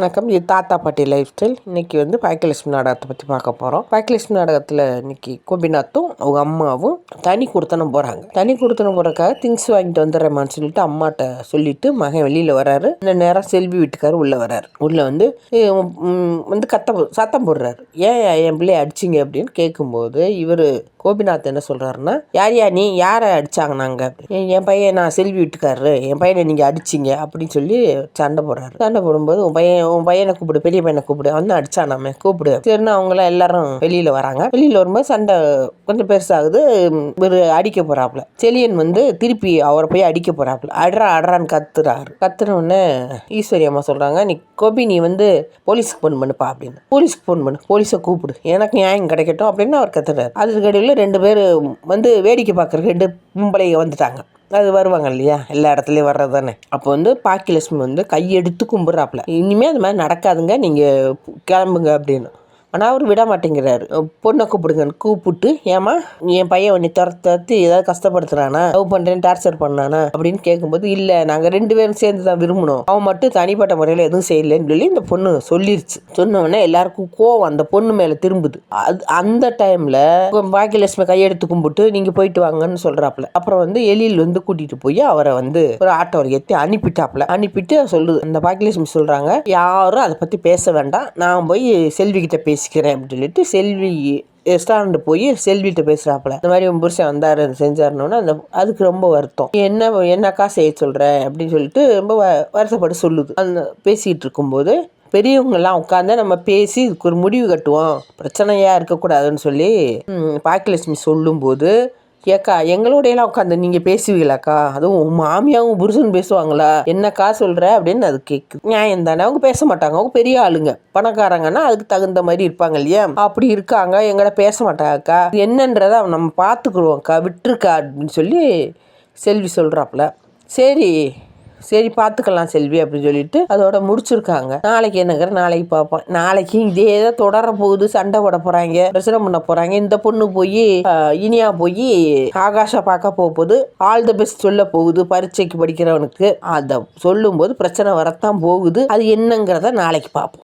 வணக்கம். இது தாத்தா பாட்டி லைஃப் ஸ்டைல் இன்னைக்கு வந்து பாக்கியலட்சுமி நாடகத்தை பற்றி பார்க்க போகிறோம் பாக்கியலட்சுமி நாடகத்தில் இன்னைக்கு கோபிநாத்தும் அவங்க அம்மாவும் தனி கொடுத்தனம் போகிறாங்க தனி கொடுத்தனம் போகிறக்காக திங்ஸ் வாங்கிட்டு வந்துடுறேம்மான்னு சொல்லிட்டு அம்மாட்ட சொல்லிட்டு மகன் வெளியில் வராரு இந்த நேரம் செல்வி வீட்டுக்காரர் உள்ளே வராரு உள்ளே வந்து வந்து கத்த சத்தம் போடுறாரு. ஏன் என் பிள்ளைய அடிச்சிங்க? அப்படின்னு கேட்கும்போது இவர் கோபிநாத் என்ன சொல்கிறாருன்னா யார் யா நீ? யாரை அடித்தாங்க நாங்கள் என் பையன் நான் செல்வி வீட்டுக்காரரு. என் பையனை நீங்கள் அடிச்சிங்க. அப்படின்னு சொல்லி சண்டை போடுறாரு. சண்டை போடும்போது உன் பையன் உன் பையனை கூப்பிடு பெரிய பையனை கூப்பிடு. வந்து அடிச்சானாமே கூப்பிடு. சரின்னு அவங்களாம் எல்லாரும் வெளியில் வராங்க. வெளியில் வரும்போது சண்டை கொஞ்சம் பெருசாகுது. ஒரு அடிக்க போகிறாப்புல செலியன் வந்து திருப்பி அவரை போய் அடிக்க போகிறாப்புல அட்ரா அட்ரான்னு கத்துறாரு. கத்துன ஈஸ்வரி அம்மா சொல்கிறாங்க நீ கோபி நீ வந்து போலீஸுக்கு ஃபோன் பண்ணுப்பா அப்படின்னு. போலீஸ்க்கு ஃபோன் பண்ணு. போலீஸை கூப்பிடு. எனக்கு நியாயம் கிடைக்கட்டும் அப்படின்னு அவர் கத்துறாரு. அதுக்கடையில் ரெண்டு பேர் வந்து வேடிக்கை பார்க்குறக்கு ரெண்டு பொம்பளைங்க வந்துட்டாங்க. அது வருவாங்க இல்லையா? எல்லா இடத்துலையும் வர்றது தானே. அப்போ வந்து பாக்கியலட்சுமி வந்து கையெடுத்து கும்பிட்றாப்புல. இனிமேல் அது மாதிரி நடக்காதுங்க நீங்கள் கிளம்புங்க அப்படின்னு. ஆனால் அவர் விட மாட்டேங்கிறார். பொண்ணை கூப்பிடுங்கன்னு கூப்பிட்டு ஏமா என் பையன் உன்னை துரத்து துரத்தி ஏதாவது கஷ்டப்படுத்துறானா? லவ் பண்ணுறேன்னு டார்ச்சர் பண்ணானா? அப்படின்னு கேட்கும்போது இல்லை நாங்கள் ரெண்டு பேரும் சேர்ந்து தான் விரும்பணும் அவன் மட்டும் தனிப்பட்ட முறையில் எதுவும் செய்யலைன்னு சொல்லி இந்த பொண்ணு சொல்லிருச்சு. சொன்ன எல்லாருக்கும் கோவம் அந்த பொண்ணு மேலே திரும்புது. அது அந்த டைமில் பாக்கியலட்சுமி கையெடுத்து கும்பிட்டு நீங்கள் போயிட்டு வாங்கன்னு சொல்கிறாப்புல அப்புறம் வந்து எலியில் வந்து கூட்டிகிட்டு போய் அவரை வந்து ஒரு ஆட்டோவில் ஏற்றி அனுப்பிட்டாப்புல. அனுப்பிட்டு சொல்லுது அந்த பாக்கியலட்சுமி சொல்கிறாங்க யாரும் அதை பற்றி பேச வேண்டாம். நான் போய் செல்வி பேசி வாசிக்கிறேன் அப்படின்னு சொல்லிட்டு செல்வி ரெஸ்டாரண்ட் போய் செல்விகிட்ட பேசுகிறாப்புல இந்த மாதிரி உன் புருஷன் வந்தார் செஞ்சாருனோன்னு அந்த அதுக்கு ரொம்ப வருத்தம். என்ன என்னக்கா செய்ய சொல்கிற அப்படின்னு சொல்லிட்டு ரொம்ப வ- வருத்தப்பட்டு சொல்லுது. அந்த பேசிகிட்டு இருக்கும்போது பெரியவங்கெல்லாம் உட்காந்து நம்ம பேசி இதுக்கு ஒரு முடிவு கட்டுவோம். பிரச்சனையாக இருக்கக்கூடாதுன்னு சொல்லி பாக்கியலட்சுமி சொல்லும்போது ஏக்கா எங்களோடையெல்லாம் உட்காந்து நீங்கள் பேசுவீங்களாக்கா? அதுவும் மாமியாவும் புருஷன் பேசுவாங்களா? என்னக்கா சொல்கிற அப்படின்னு அது கேட்குது நியாயம் தானே அவங்க பேச மாட்டாங்க. அவங்க பெரிய ஆளுங்க. பணக்காரங்கன்னா அதுக்கு தகுந்த மாதிரி இருப்பாங்க இல்லையா? அப்படி இருக்காங்க. எங்களை பேச மாட்டாங்கக்கா. இது என்னன்றதை நம்ம பார்த்துக்குருவோம்க்கா விட்டுருக்கா அப்படின்னு சொல்லி செல்வி சொல்கிறாப்புல சரி. சரி பார்த்துக்கலாம் செல்வி அப்படின்னு சொல்லிட்டு அதோட முடிச்சிருக்காங்க. நாளைக்கு என்னங்கிற நாளைக்கு பார்ப்போம். நாளைக்கு இதே தான் தொடர போகுது சண்டை போட போறாங்க பிரச்சனை பண்ண போறாங்க. இந்த பொண்ணு போய் இனியா போய் ஆகாஷா பார்க்க போக போகுது. ஆல் த பெஸ்ட் சொல்ல போகுது பரீட்சைக்கு படிக்கிறவனுக்கு. அதை சொல்லும்போது பிரச்சனை வரத்தான் போகுது. அது என்னங்கிறத நாளைக்கு பார்ப்போம்.